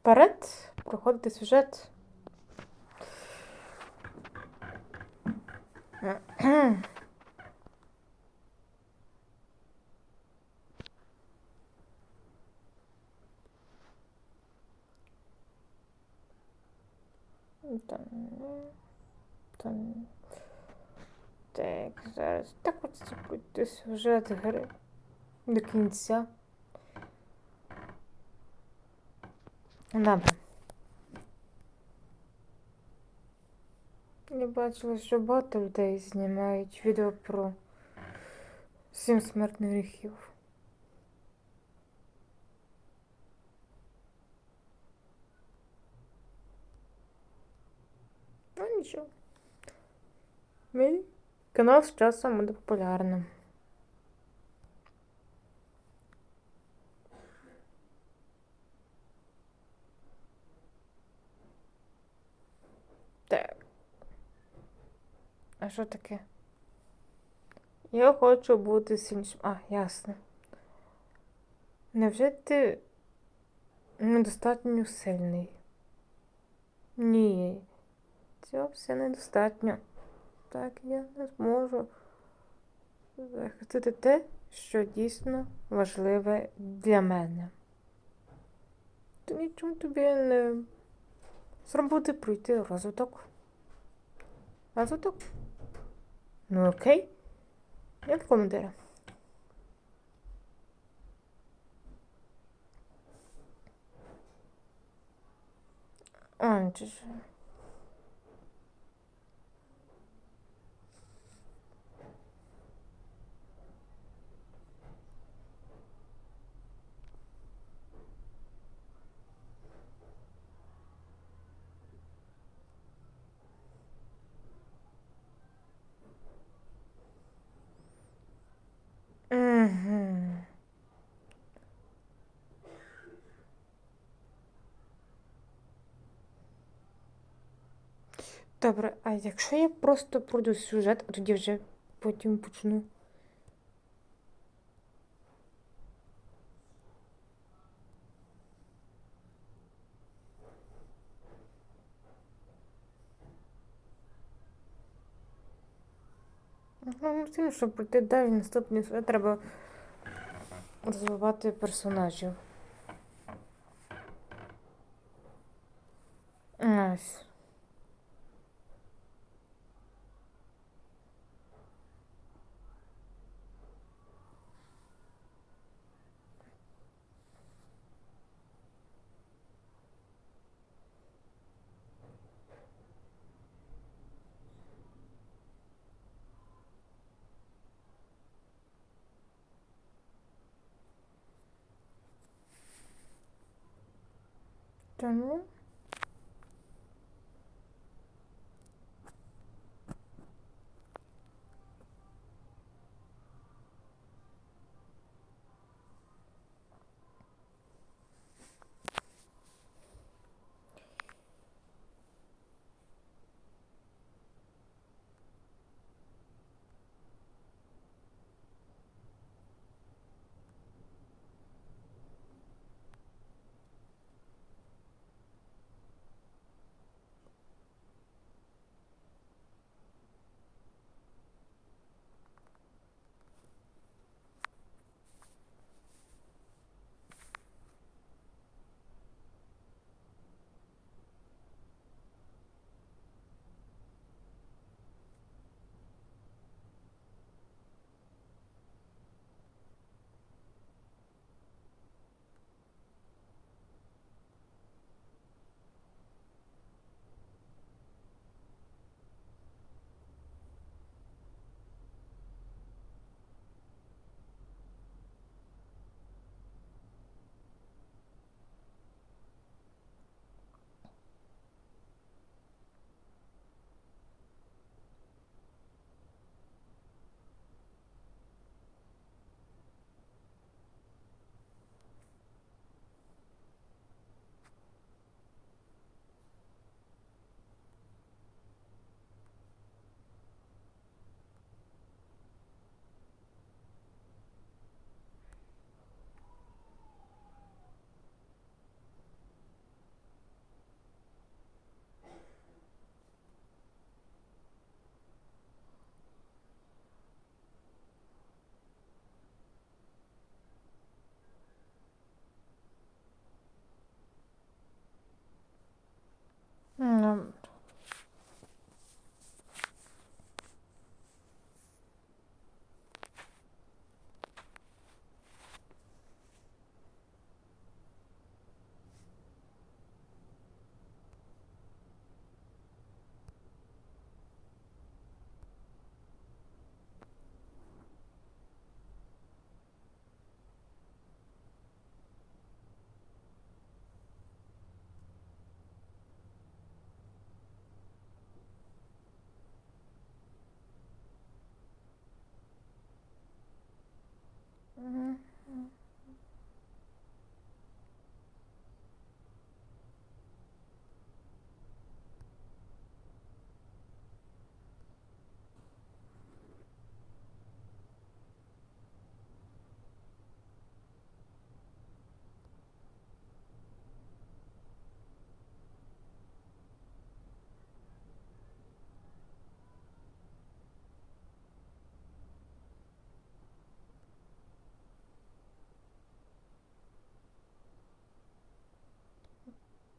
вперед проходити сюжет. Там, там. Так, зараз. Так от сюжет гри до кінця. Добре. Я бачила, що багато людей знімають відео про сім смертних гріхів. Ну нічого. Мій канал з часом буде популярним. Так. Що таке? Я хочу бути сильнішим. А, ясно. Невже ти недостатньо сильний? Ні. Цього все недостатньо. Так, я не зможу захистити те, що дійсно важливе для мене. То нічому тобі не зробити пройти розвиток. Розвиток? Ну окей. Як командира. А, чи ж. Мгм. Добре, а якщо я просто пройду сюжет, а тоді вже потім почну. Ну, тим, щоб пройти далі наступний сюжет, треба розвивати персонажів. Ось. Тому.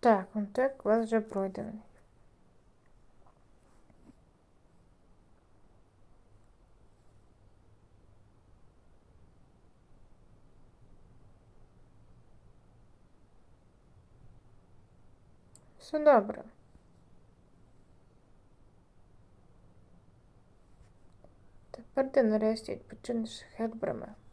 Так, контакт у вас вже пройдений. Все добре. Тепер ти нарешті відпочинеш. Ну,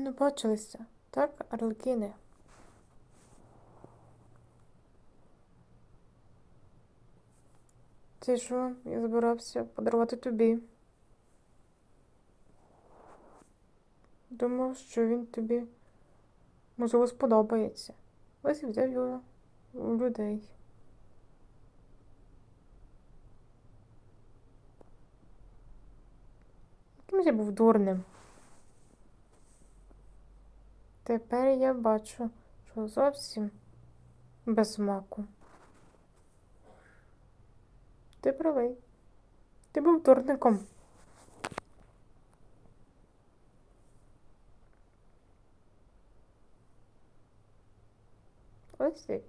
не бачилися, так, Арлекіни? Це що, я збирався подарувати тобі. Думав, що він тобі, можливо, сподобається. Ось і взяв його у людей. Яким я був дурним. Тепер я бачу, що зовсім без смаку. Ти правий. Ти був дурником. Ось і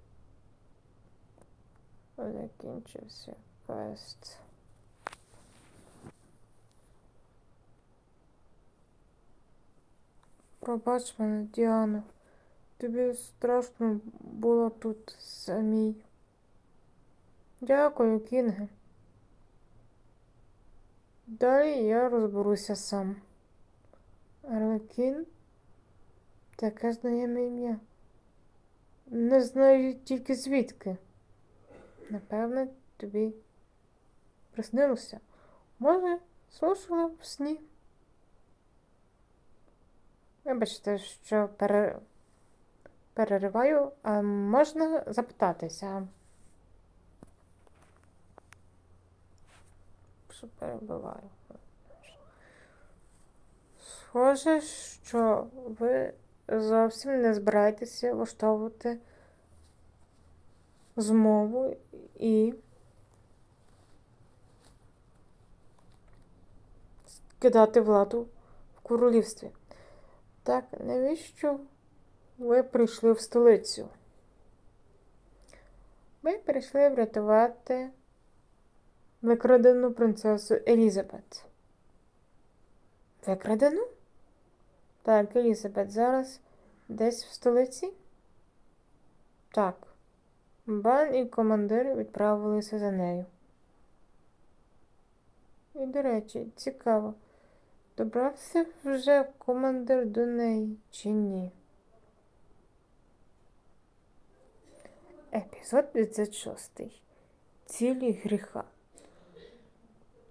закінчився квест. Пробач мене, Діана. Тобі страшно було тут самій. Дякую, Кінге. Далі я розберуся сам. Арлекін? Таке знайоме ім'я. Не знаю тільки звідки. Напевне, тобі приснилося. Може, слушала в сні. Вибачте, що пере... перериваю, а можна запитатися? Що перебиваю? Схоже, що ви зовсім не збираєтеся влаштовувати змову і скидати владу в королівстві. Так, навіщо ви прийшли в столицю? Ми прийшли врятувати викрадену принцесу Елізабет. Викрадену? Так, Елізабет зараз десь в столиці? Так. Бан і командир відправилися за нею. І, до речі, цікаво, добрався вже командир до неї чи ні? Епізод 36. Цілі гріха.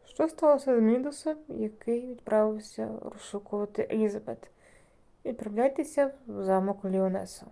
Що сталося з Мідусом, який відправився розшукувати Елізабет? Відправляйтеся в замок Ліонеса.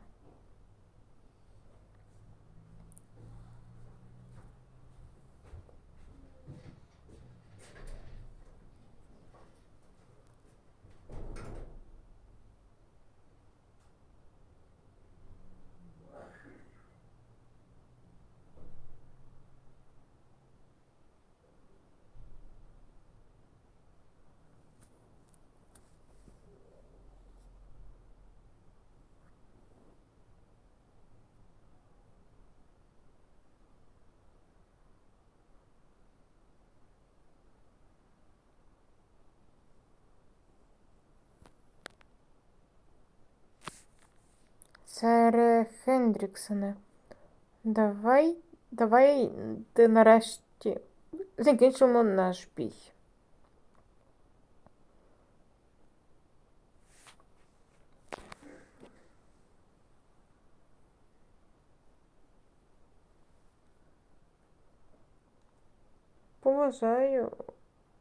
Сере Хендріксоне, давай, давай ти нарешті закінчимо наш бій. Поважаю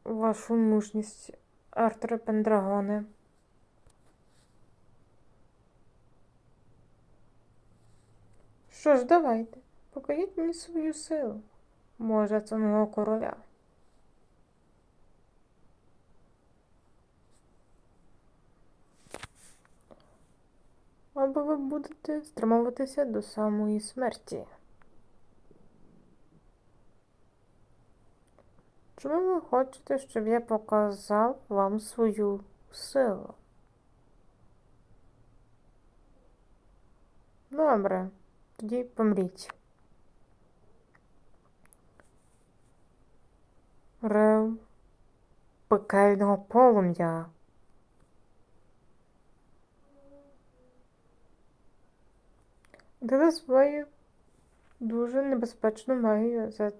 вашу мужність, Артуре Пендрагоне. Що ж, давайте, покажіть мені свою силу. Може, це мого короля. Або ви будете стримуватися до самої смерті. Чому ви хочете, щоб я показав вам свою силу? Добре, тоді помріть. Рев пекельного полум'я. Дали свою дуже небезпечну магію за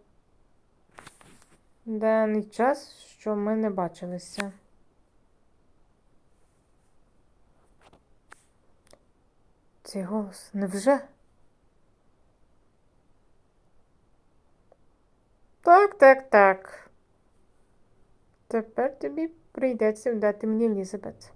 даний час, що ми не бачилися. Цей голос невже? Так, так, так. Тепер тобі прийдеться вдати мені Елізабет.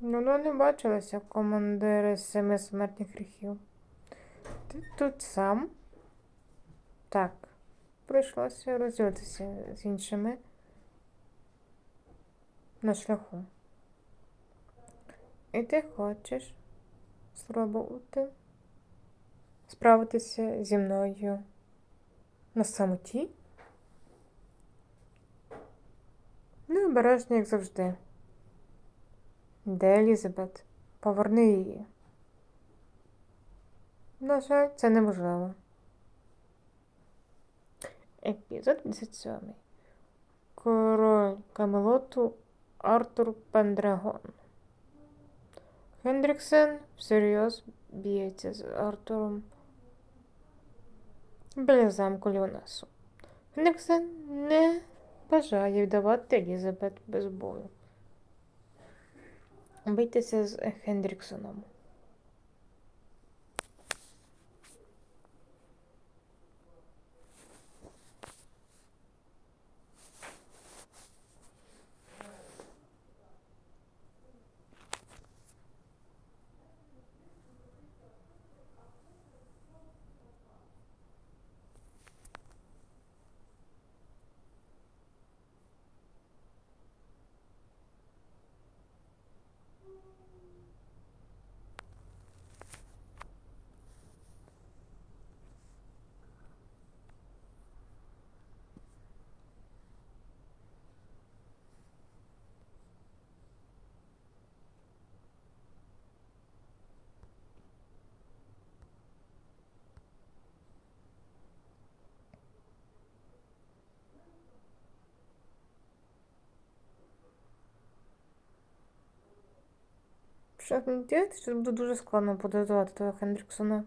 Ну, ну не бачилася командири семи смертних гріхів. Ти тут сам? Так. Прийшлося розділитися з іншими на шляху. І ти хочеш спробувати справитися зі мною на самоті? Необережно, як завжди. Де Елізабет? Поверни її. На жаль, це неможливо. Епізод 57. Король Камелоту Артур Пендрегон. Хендріксен всерйоз б'ється з Артуром біля замку Ліонесу. Хендріксен не бажає віддавати Елізабет без бою. Бийтеся з Хендріксоном. Що не діяти, що буде дуже складно податувати того Хендріксона.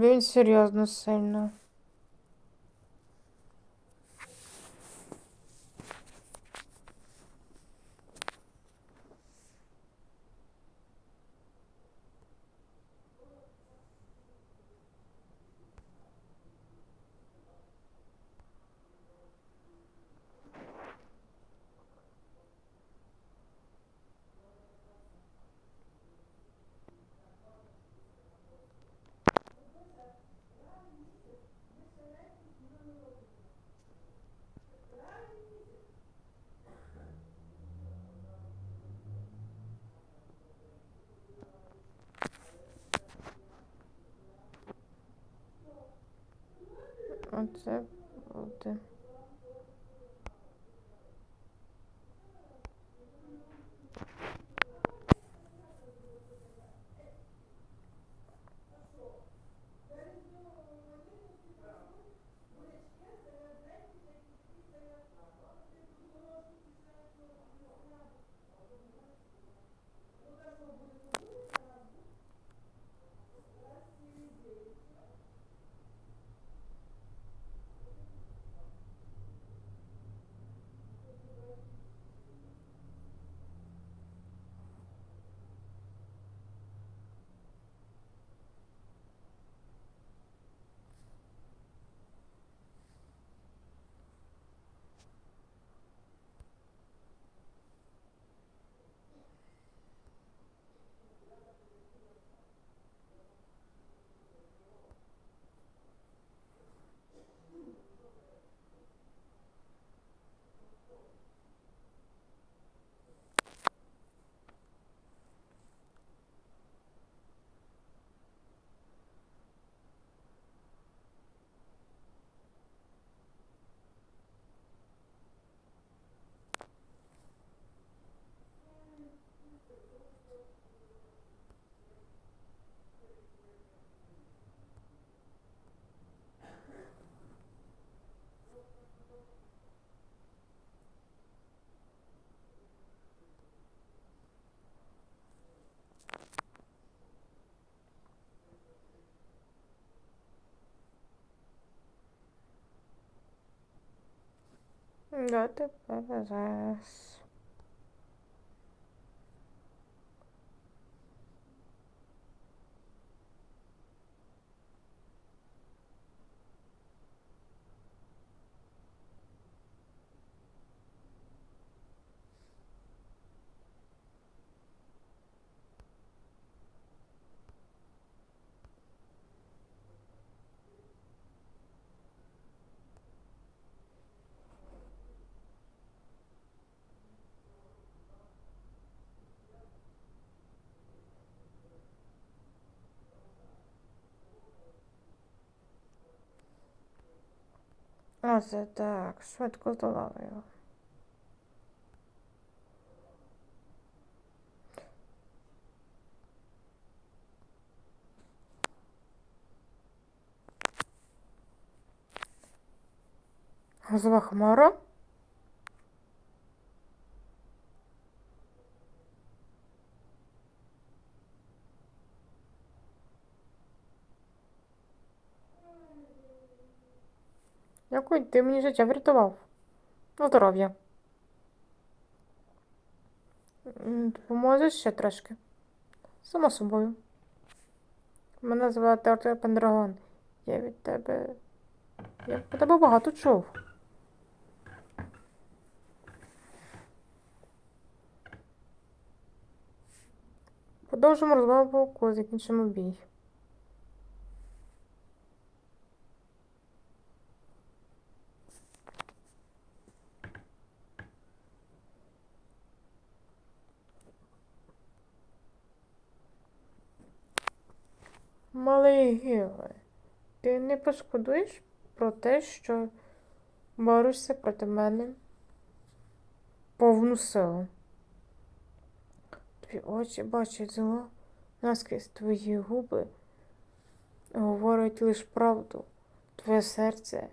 Ну, він серйозно сильно. Це буде. Да, тепер зараз. Оце так, швидко здолали його. Газова хмара? Дякую, ти мені життя врятував. На здоров'я. Допоможеш ще трошки? Само собою. Мене звати Артур Пендрагон. Я від тебе. Я про тебе багато чув. Продовжимо розмову, коли закінчимо бій. Малий Гіле, ти не пошкодуєш про те, що борешся проти мене повну силу. Твої очі бачать зло, наскрізь твої губи говорять лише правду, твоє серце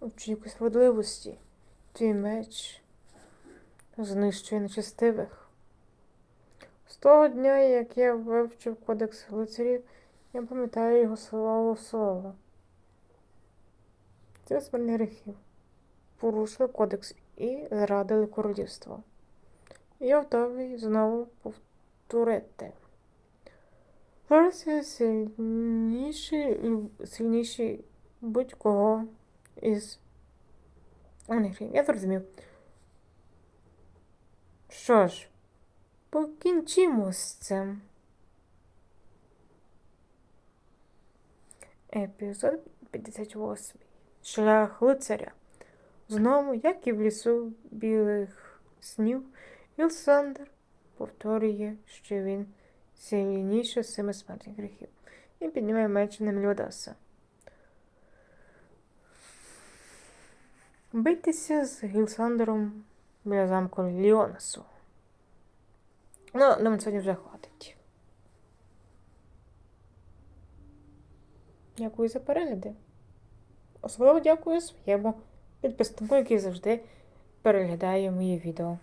очікує справедливості, твій меч знищує нечестивих. З того дня, як я вивчив кодекс лицарів, я пам'ятаю його слово слово. Це смертних гріхів. Порушили кодекс і зрадили королівство. Я готовий знову повторити. Зараз я сильніший, сильніший будь-кого із гріхів. Я зрозумів. Що ж, покінчимо з цим. Епізод 58. Шлях лицаря. Знову, як і в лісу білих снів, Вілсандер повторює, що він сильніше семи смертних гріхів і піднімає меч на Мельодаса. битися з Гілсандером біля замку Ліонасу. Ну, на мене сьогодні вже хватить. Дякую за перегляди. Особливо дякую своєму підписнику, який завжди переглядає мої відео.